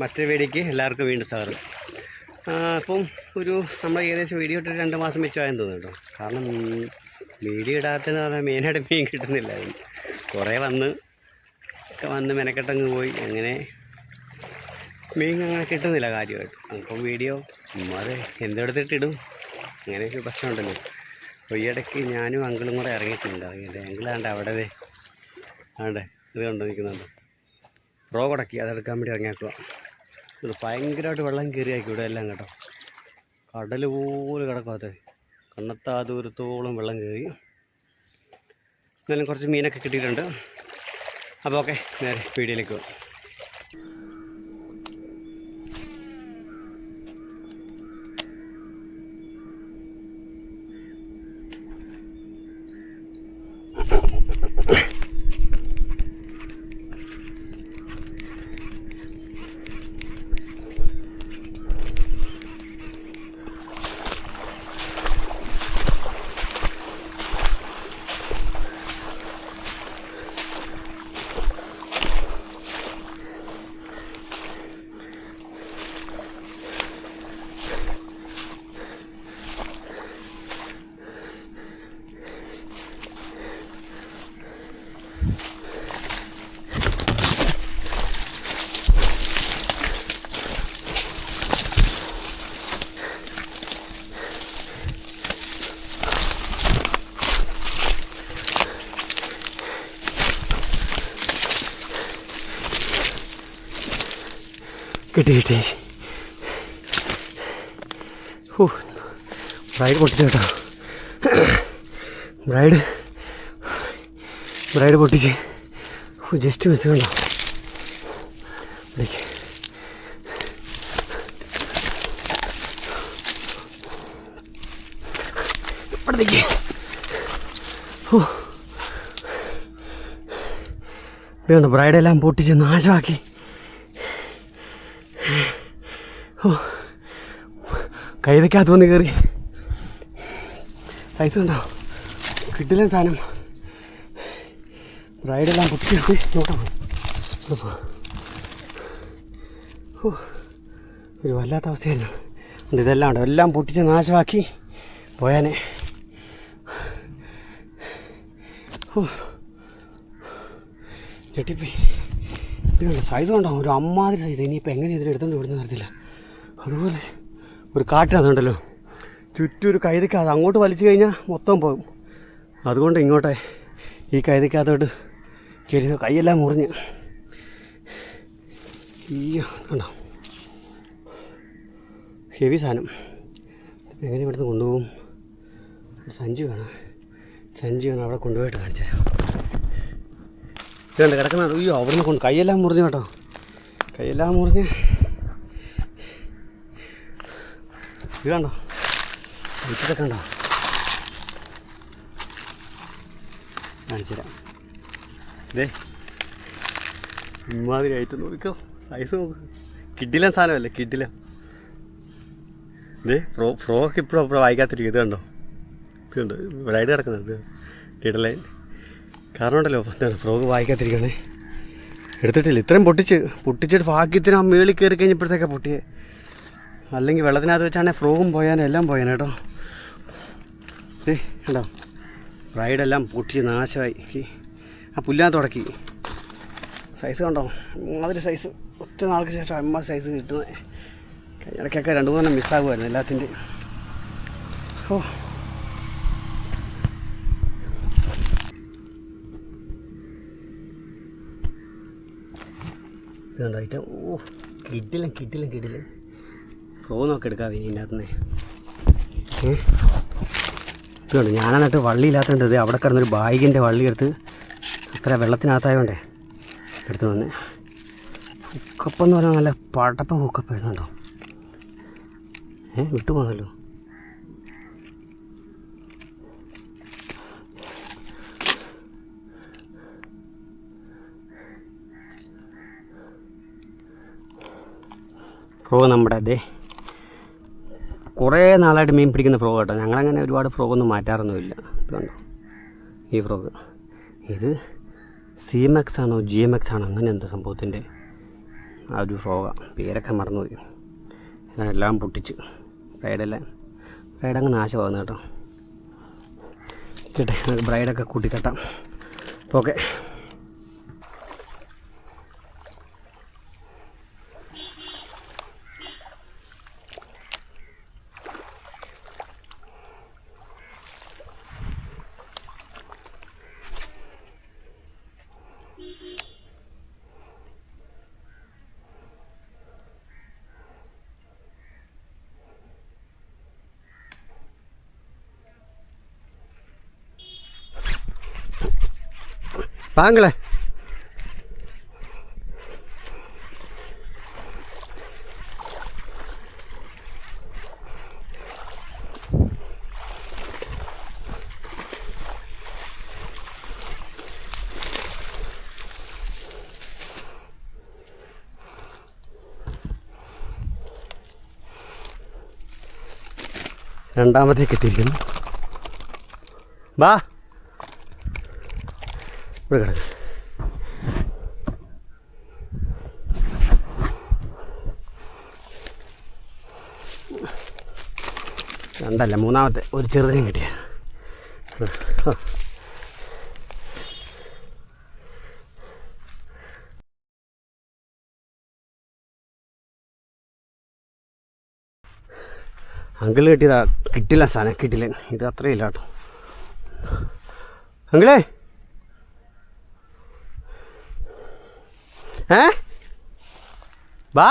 മറ്റൊരു വീഡിയോക്ക് എല്ലാവർക്കും വീണ്ടും സ്വാഗതം. അപ്പം ഒരു നമ്മൾ ഏകദേശം വീഡിയോ ഇട്ടിട്ട് രണ്ട് മാസം വെച്ചായെന്ന് തോന്നുന്നു കേട്ടോ. കാരണം വീഡിയോ ഇടാത്തതെന്ന് പറഞ്ഞാൽ മെയിനായിട്ട് മീൻ കിട്ടുന്നില്ലായിരുന്നു. കുറേ വന്ന് ഒക്കെ വന്ന് മെനക്കെട്ടങ്ങ് പോയി. അങ്ങനെ മീൻ അങ്ങനെ കിട്ടുന്നില്ല കാര്യമായിട്ട്. അപ്പം വീഡിയോ അത് എന്തെടുത്തിട്ടിടും? അങ്ങനെയൊക്കെ പ്രശ്നമുണ്ടല്ലോ. അപ്പോൾ ഈ ഇടയ്ക്ക് ഞാനും അങ്കിളും കൂടെ ഇറങ്ങിയിട്ടുണ്ട്. ഇറങ്ങിയിട്ട് അങ്കിളാണ്ട് അവിടെ ആണ്ടെ ഇത് കണ്ടോ നിൽക്കുന്നുണ്ട്. റോ കുടക്കി അതെടുക്കാൻ വേണ്ടി ഇറങ്ങിയാക്കുക ഭയങ്കരമായിട്ട് വെള്ളം കയറിയാക്കി ഇവിടെ എല്ലാം കേട്ടോ. കടൽ പോലെ കിടക്കാത്ത കണ്ണത്താ ദൂരത്തോളം വെള്ളം കയറി എന്നാലും കുറച്ച് മീനൊക്കെ കിട്ടിയിട്ടുണ്ട്. അപ്പോൾ ഓക്കെ നേരെ വീഡിയോയിലേക്ക് പോകാം. കിട്ടി ഹൂ ബ്രൈഡ് പൊട്ടിച്ചു കേട്ടോ. ബ്രൈഡ് ബ്രൈഡ് പൊട്ടിച്ച്. ജസ്റ്റ് മിസ് കണ്ടോ? ഇവിടേക്ക്. ഇവിടത്തേക്ക് ഓ ഇത് കണ്ടോ ബ്രൈഡെല്ലാം പൊട്ടിച്ച് നാശമാക്കി ഓ കൈതക്കകത്ത് വന്ന് കയറി. സൈസ് ഉണ്ടോ കിട്ടില്ല സാധനം. റൈഡെല്ലാം പൊട്ടി നോക്കാം ഒരു വല്ലാത്ത അവസ്ഥയായിരുന്നു. ഉണ്ട് ഇതെല്ലാം ഉണ്ട്. എല്ലാം പൊട്ടിച്ച് നാശമാക്കി പോയാനെ. ഓ ഞെട്ടിപ്പോയി. ഇതുണ്ട് സൈസ് ഉണ്ടോ ഒരു അമ്മാതിരി സൈസ്. ഇനിയിപ്പോൾ എങ്ങനെ ഇതിൽ എടുത്തുകൊണ്ട് വിടുന്ന തരത്തില്ല അതുപോലെ ഒരു കാട്ടിനകത്തുണ്ടല്ലോ ചുറ്റും ഒരു കൈതക്കാതെ അങ്ങോട്ട് വലിച്ചു കഴിഞ്ഞാൽ മൊത്തം പോകും. അതുകൊണ്ട് ഇങ്ങോട്ടെ ഈ കൈതക്കാത്തോട്ട് കയറി കൈയെല്ലാം മുറിഞ്ഞ്. അയ്യോ കണ്ടോ? ഹെവി സാധനം. എങ്ങനെ ഇവിടുന്ന് കൊണ്ടുപോകും? സഞ്ചി വേണം. സഞ്ചി വേണം അവിടെ കൊണ്ടുപോയിട്ട് കാണിച്ചു കിടക്കുന്ന അയ്യോ അവിടുന്ന് കൊണ്ട് കൈയെല്ലാം മുറിഞ്ഞു കേട്ടോ. കൈയെല്ലാം മുറിഞ്ഞ് ഇത് കണ്ടോ ഇതൊക്കെ കണ്ടോ കാണിച്ചു തരാം ഇതേ ഇമാതിരി ആയിട്ട് നോക്കിക്കോ. സൈസ് നോക്ക്. കിഡില സാധനമല്ലേ കിഡില ഇതേ ഫ്രോ ഫ്രോക്ക് ഇപ്പോഴും അപ്പുറം വായിക്കാത്തിരിക്കും ഇത് കണ്ടോ? ഇത് കണ്ടോ? റൈഡ് കിടക്കുന്നത് ഇത് കിടലൈൻ കാരണം ഉണ്ടല്ലോ ഫ്രോക്ക് വായിക്കാത്തിരിക്കുന്നത്. എടുത്തിട്ടില്ല. ഇത്രയും പൊട്ടിച്ച് പൊട്ടിച്ചിട്ട് ഭാഗ്യത്തിന് ആ മേളിൽ കയറി കഴിഞ്ഞപ്പോഴത്തേക്കാണ് പൊട്ടിയേ. അല്ലെങ്കിൽ വെള്ളത്തിനകത്ത് വെച്ചാണെങ്കിൽ ഫ്രോഗും പോയാൻ എല്ലാം പോയാൻ കേട്ടോ. ഏ കേട്ടോ റൈഡെല്ലാം പൊട്ടി നാശമായി. ആ പുല്ലാൻ തുടക്കി സൈസ് കണ്ടോ? അതൊരു സൈസ് ഒത്തിരി നാൾക്ക് ശേഷം അമ്മ സൈസ് കിട്ടുന്നത് ഇടയ്ക്കൊക്കെ രണ്ട് മൂന്നെണ്ണം മിസ്സാകുമായിരുന്നു എല്ലാത്തിന്റെ ഓ ഇത് കണ്ടോ ഐറ്റം ഓ കിട്ടില്ല കിട്ടില്ല കിട്ടില്ല ഫ്രോ നോക്കി എടുക്കാം ഇനി ഇതിനകത്ത് നിന്ന് ഇതുണ്ട്. ഞാനാണിട്ട് വള്ളി ഇല്ലാത്തതുകൊണ്ട് അവിടെ കിടന്നൊരു ബാഗിന്റെ വള്ളി എടുത്ത് അത്ര വെള്ളത്തിനകത്തായോണ്ടേ എടുത്തു വന്ന്. ഹുക്കപ്പെന്ന് പറഞ്ഞാൽ നല്ല പടപ്പ ഹുക്കപ്പ് എഴുതുന്നുണ്ടോ ഏ വിട്ടുപോകുന്നല്ലോ. പ്രോ നമ്മുടെ അതെ കുറേ നാളായിട്ട് മീൻ പിടിക്കുന്ന ഫ്രോഗ് കേട്ടോ. ഞങ്ങളങ്ങനെ ഒരുപാട് ഫ്രോഗൊന്നും മാറ്റാറൊന്നുമില്ല. കണ്ടോ ഈ ഫ്രോഗ് ഇത് സി എം എക്സ് ആണോ ജി എം എക്സ് ആണോ? അങ്ങനെ എന്തോ സംഭവത്തിന്റെ ആ ഒരു ഫ്രോഗാണ് പേരൊക്കെ മറന്നുപോയി. എല്ലാം പൊട്ടിച്ച്. ബ്രൈഡെല്ലാം ബ്രൈഡ് അങ്ങ് നാശമാകുന്നു കേട്ടോ. കേട്ടെ ബ്രൈഡൊക്കെ കൂട്ടിക്കെട്ടാം. ഓക്കെ വാങ്ങളെ രണ്ടാമത്തെ കിട്ടിയിരിക്കുന്നു. വാ ഇവിടെ കിടക്ക്. രണ്ടല്ല മൂന്നാമത്തെ. ഒരു ചെറുതിനും കിട്ടിയ. അങ്കിൾ കിട്ടിയതാ കിട്ടില്ല സാധനം കിട്ടില്ല. ഇത് അത്രയില്ല കേട്ടോ. അങ്കിളേ! ഏ വാ